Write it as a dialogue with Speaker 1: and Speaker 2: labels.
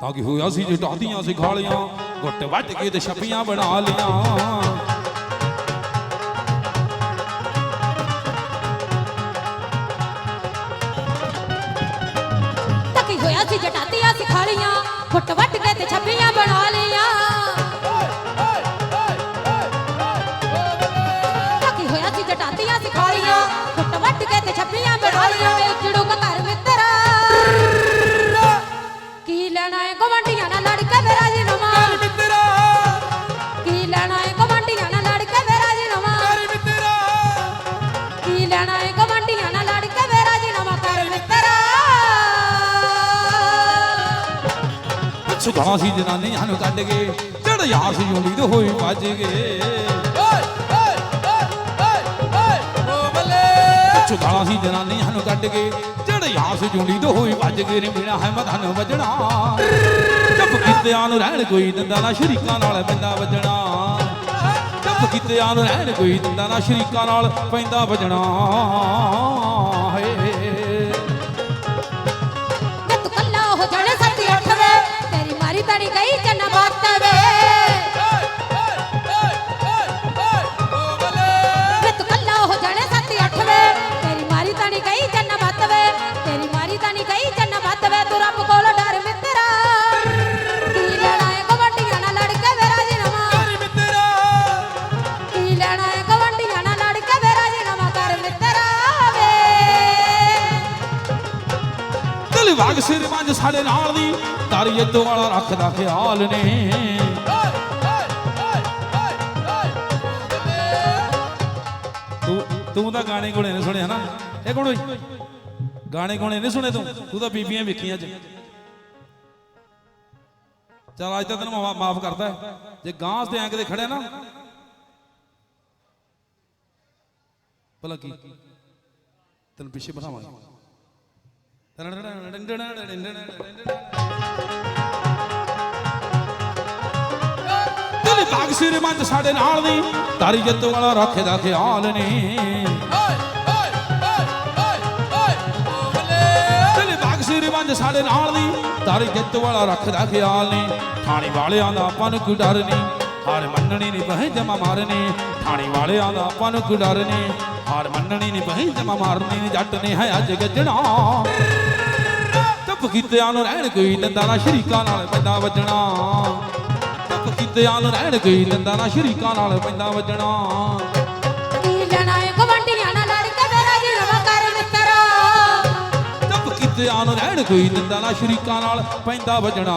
Speaker 1: ਤਾਂ ਕਿ ਹੋਇਆ ਸੀ ਜੇ ਟਾਹਦੀਆਂ ਸੀ ਖਾਲੀਆਂ ਗੁੱਟ ਵੱਢ ਕੇ ਤੇ ਛੱਪੀਆਂ ਬਣਾ ਲੀਆਂ
Speaker 2: ਤੱਕੀ ਹੋਇਆ ਸੀ ਜਟਾਤੀਆਂ ਸਿਖਾਲੀਆਂ ਫੁੱਟ ਵੱਟ ਕੇ ਤੇ ਛੱਪੀਆਂ
Speaker 1: ਸੁਧਾ ਸੀ ਜਨਾਨੀਆਂ ਨੂੰ ਕੱਢ ਕੇ ਚੜ ਸੀ ਜੁੰਡੀ ਤੇ ਹੋਈ ਭੱਜ ਗਏ। ਸੁਧਾ ਸੀ ਜਨਾਨੀਆਂ ਨੂੰ ਕੱਢ ਗਏ ਚੜ ਯਾਰ ਸੀ ਜੁੰਡੀ ਤੇ ਹੋਈ ਭੱਜ ਗਏ ਰੇ ਮੇਰਾ ਹੈ ਮਧਨ ਵਜਣਾ। ਚੁੱਪ ਕੀਤਿਆਂ ਨੂੰ ਰਹਿਣ ਕੋਈ ਦਿੰਦਾ ਨਾ ਸ਼ਰੀਕਾਂ ਨਾਲ ਪੈਂਦਾ ਵੱਜਣਾ। ਚੁੱਪ ਕੀਤਿਆਂ ਨੂੰ ਰਹਿਣ ਕੋਈ ਦਿੰਦਾ ਨਾ ਸ਼ਰੀਕਾਂ ਨਾਲ ਪੈਂਦਾ ਵੱਜਣਾ।
Speaker 2: ਤੇਰੀ ਮਾਰੀ ਤਣੀ ਗਈ
Speaker 1: ਵਾਗ ਸਿਰ ਮੰਜ ਸਾਡੇ ਨਾਲ ਦੀ, ਤਾਰੀ ਤੋਂ ਵਾਲਾ ਰੱਖਦਾ ਖਿਆਲ ਨੇ। ਤੂੰ ਤੂੰ ਤਾਂ ਗਾਣੇ ਗੁਣੇ ਨੇ ਸੁਣੇ ਹਨਾ ਇਹ ਕੌਣ ਹੋਈ ਗਾਣੇ ਗੁਣੇ ਨਹੀਂ ਸੁਣੇ ਤੂੰ? ਤੂੰ ਤਾਂ ਬੀਬੀਆਂ ਵੇਖੀਆਂ ਅੱਜ। ਚਲ ਅੱਜ ਤਾਂ ਤੈਨੂੰ ਮਾ- ਮਾਫ ਕਰਦਾ। ਜੇ ਗਾਂ ਤੇ ਐਂ ਕਿਤੇ ਖੜਿਆ ਨਾ। ਭਲਾ ਕੀ? ਤੈਨੂੰ ਪਿੱਛੇ ਬਿਠਾਵਾਂਗੇ। ਦਿਲ ਬਾਗ ਸਿਰ ਮੰਦ ਸਾਡੇ ਨਾਲ ਦੀ, ਤਾਰੀ ਜਿੱਤ ਵਾਲਾ ਰੱਖਦਾ ਖਿਆਲ ਨੇ। ਦਿਲ ਬਾਗ ਸਿਰ ਮੰਦ ਸਾਡੇ ਨਾਲ ਦੀ, ਤਾਰੀ ਜਿੱਤ ਵਾਲਾ ਰੱਖਦਾ ਖਿਆਲ ਨੇ। ਥਾਣੀ ਵਾਲਿਆਂ ਦਾ ਆਪਾਂ ਨੂੰ ਕੋਈ ਡਰ ਨਹੀਂ, ਹਾਰ ਮੰਨਣੀ ਨਹੀਂ ਬਹਿ ਜਮਾ ਮਾਰਨੀ। ਥਾਣੀ ਵਾਲਿਆਂ ਦਾ ਆਪਾਂ ਨੂੰ ਕੋਈ ਡਰ ਨਹੀਂ, ਹਾਰ ਮੰਨਣੀ ਨਹੀਂ ਬਹਿ ਜਮਾ ਮਾਰਨੀ, ਜੱਟ ਨੇ ਹੈ ਅੱਜ ਗੱਜਣਾ। ਕੀਤਿਆਂ ਨੂੰ ਰਹਿਣ ਕੋਈ ਦੰਦਾਂ ਨਾਲ ਸ਼ਰੀਕਾਂ ਨਾਲ ਪੈਂਦਾ ਵੱਜਣਾ। ਟੱਪ ਕੀਤਿਆਂ ਨੂੰ ਰਹਿਣ ਕੋਈ ਦੰਦਾਂ ਨਾਲ ਸ਼ਰੀਕਾਂ ਨਾਲ ਪੈਂਦਾ ਵੱਜਣਾ।
Speaker 2: ਕੀ ਲੈਣਾ ਏ ਗਵੰਡੀਆਂ ਨਾਲ ਲੜ ਕੇ ਮੇਰਾ ਜੀ ਨਵਾਂ ਕਰ ਮਿੱਤਰਾ।
Speaker 1: ਟੱਪ ਕੀਤਿਆਂ ਨੂੰ ਰਹਿਣ ਕੋਈ ਦੰਦਾਂ ਨਾਲ ਸ਼ਰੀਕਾਂ ਨਾਲ ਪੈਂਦਾ ਵੱਜਣਾ।